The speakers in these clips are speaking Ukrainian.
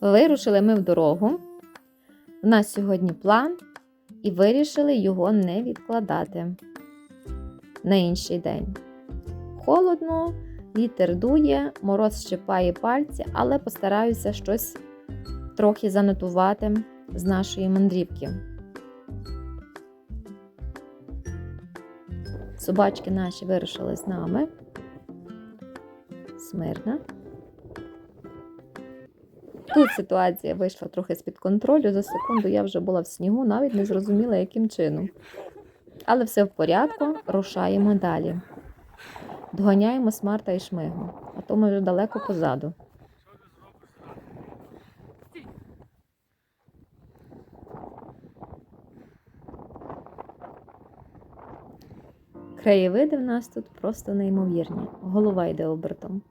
Вирушили ми в дорогу. У нас сьогодні план, і вирішили його не відкладати на інший день. Холодно, вітер дує, мороз щипає пальці, але постараюся щось трохи занотувати з нашої мандрівки. Собачки наші вирушили з нами. Смирна. Тут ситуація вийшла трохи з-під контролю. За секунду я вже була в снігу, навіть не зрозуміла, яким чином. Але все в порядку, рушаємо далі. Доганяємо смарта і шмигу, а то ми вже далеко позаду. Краєвиди в нас тут просто неймовірні. Голова йде обертом.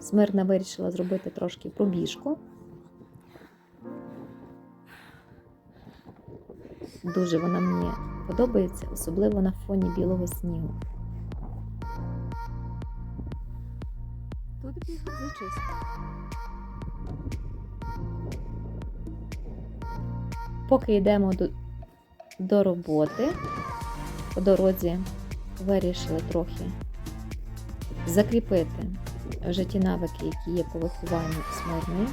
Смирна вирішила зробити трошки пробіжку. Дуже вона мені подобається, особливо на фоні білого снігу. Тут бігав зачистка. Поки йдемо до, до роботи, по дорозі вирішили трохи закріпити вже ті навики, які є по вихованню смирної.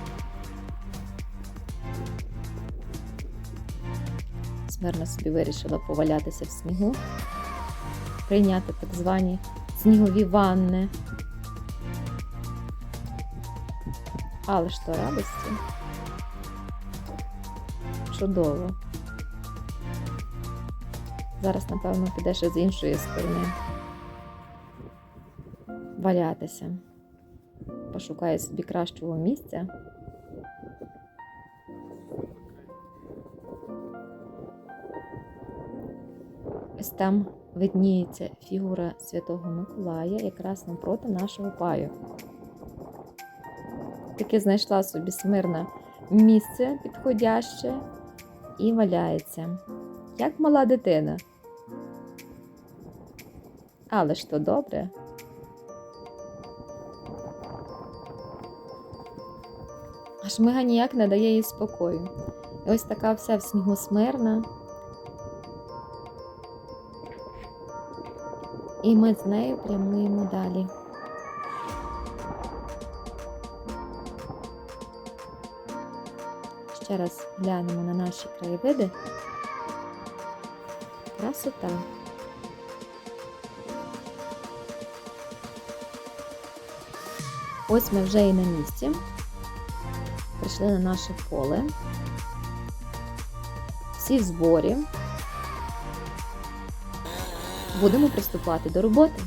Смирна собі вирішила повалятися в снігу, прийняти так звані снігові ванни. Але ж то радості. Чудово. Зараз, напевно, піде ще з іншої сторони валятися. Пошукає собі кращого місця. Ось там видніється фігура Святого Миколая, якраз напроти нашого паю. Таки знайшла собі смирне місце підходяще і валяється, як мала дитина. Але ж то добре. А шмига ніяк не дає їй спокою. І ось така вся в снігу смирна. І ми з нею прямуємо далі. Ще раз глянемо на наші краєвиди. Красота. Ось ми вже і на місці. Прийшли на наше поле. Всі в зборі. Будемо приступати до роботи.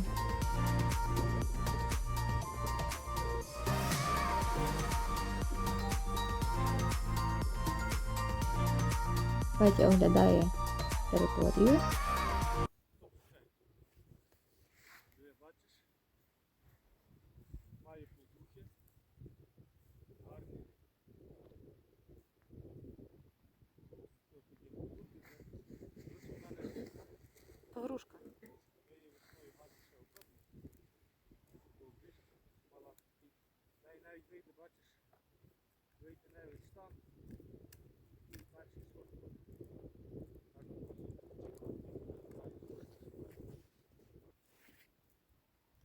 Петя оглядає територію. Диви, бачиш? Має подухи. Гарні. Ось такі подухи. Ось у мене Погрушка. своєю весною бачиш, ще обробник. Довбиш, мала такий. Дай навіть вийде, бачиш, навіть стан. І перший сорт.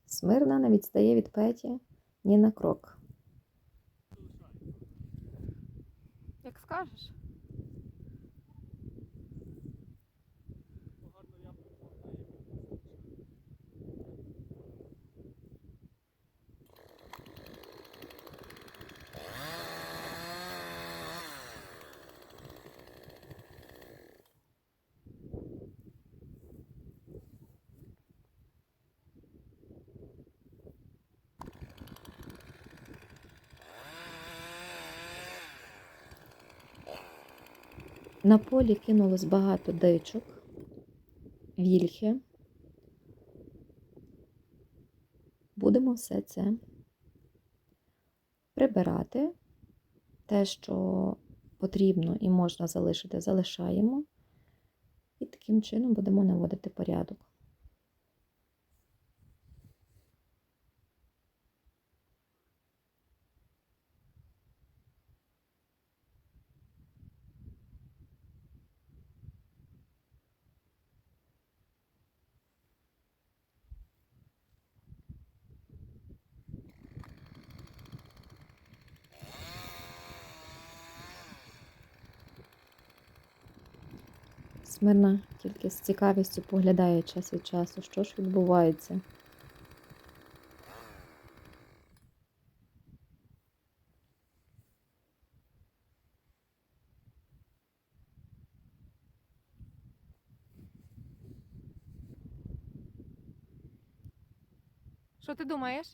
Смирна не відстає від Петі ні на крок. Як скажеш? На полі кинулось багато дичок, вільхи. Будемо все це прибирати. Те, що потрібно і можна залишити, залишаємо. І таким чином будемо наводити порядок. Смирна тільки з цікавістю поглядає час від часу, що ж відбувається. Що ти думаєш?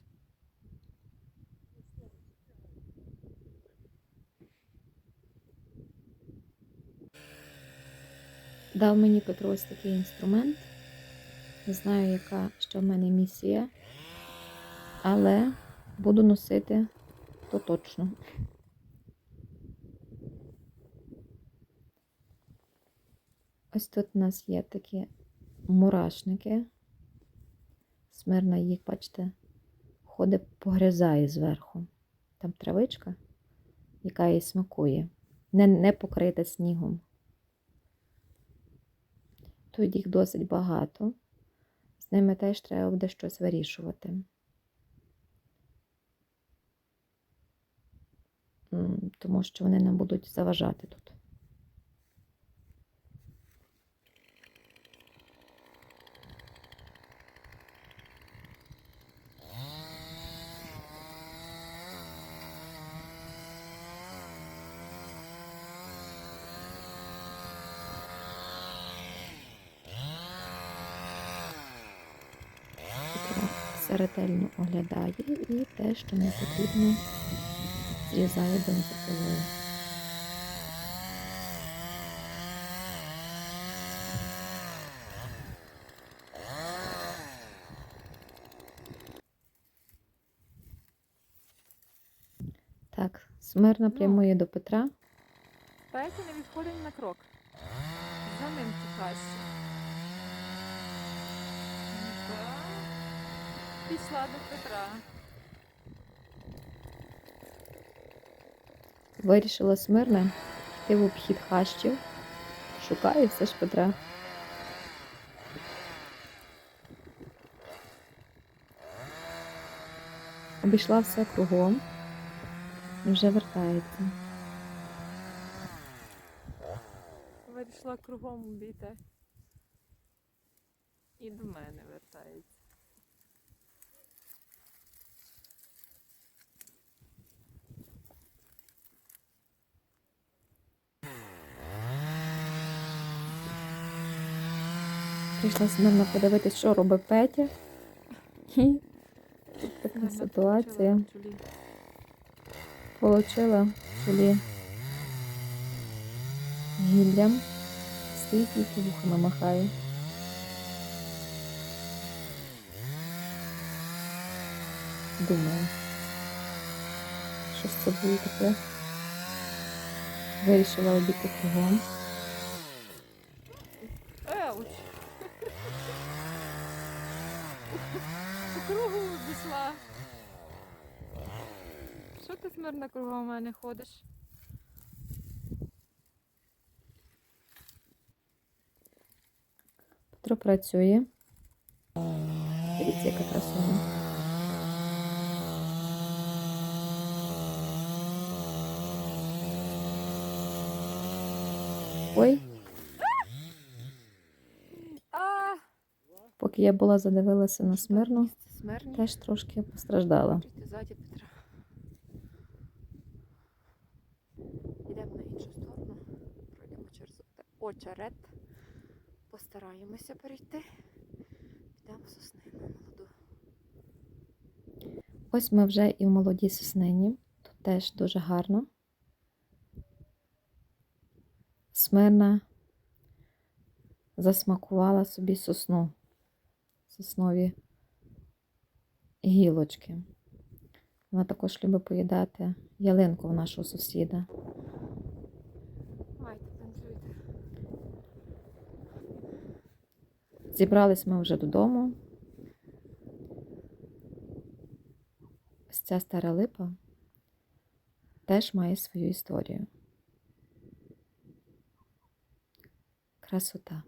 Дав мені Петро ось такий інструмент. Не знаю, яка ще в мене місія, але буду носити то точно. Ось тут у нас є такі мурашники. Смирна їх, бачите, ходить, погризає зверху. Там травичка, яка їй смакує, не, не покрита снігом. Тут їх досить багато. З ними теж треба буде щось вирішувати. Тому що вони нам будуть заважати тут. Петро все ретельно оглядає і те, що не потрібно, зрізає бензопилою. Так, смирно прямує до Петра. Петя не відходить на крок. За ним тікаєш. Пішла до Петра. Вирішила смирно йти в обхід хащів. Шукає все ж Петра. Обійшла все кругом і вже вертається. Вирішила кругом обійти. І до мене вертається. Прийшла смирно подивитись, що робить Петя. І тут така ситуація. Получила чолі гіллям, стоїть тільки вухами махає. Думаю, що з це буде таке. Вирішила обійти кругом. Еуч! По обійшла. Що ти смирно кругом мене ходиш? Петро працює. Дивіться, яка красуня. Ой, А! Поки я була задивилася на смирну, теж трошки постраждала. Йдемо на іншу сторону. Пройдемо через очерет. Постараємося перейти. Підемо в соснину молоду. Ось ми вже і в молодій соснині. Тут теж дуже гарно. Смирна засмакувала собі сосну, соснові гілочки. Вона також любить поїдати ялинку в нашого сусіда. Зібрались ми вже додому. Ось ця стара липа теж має свою історію. Красота.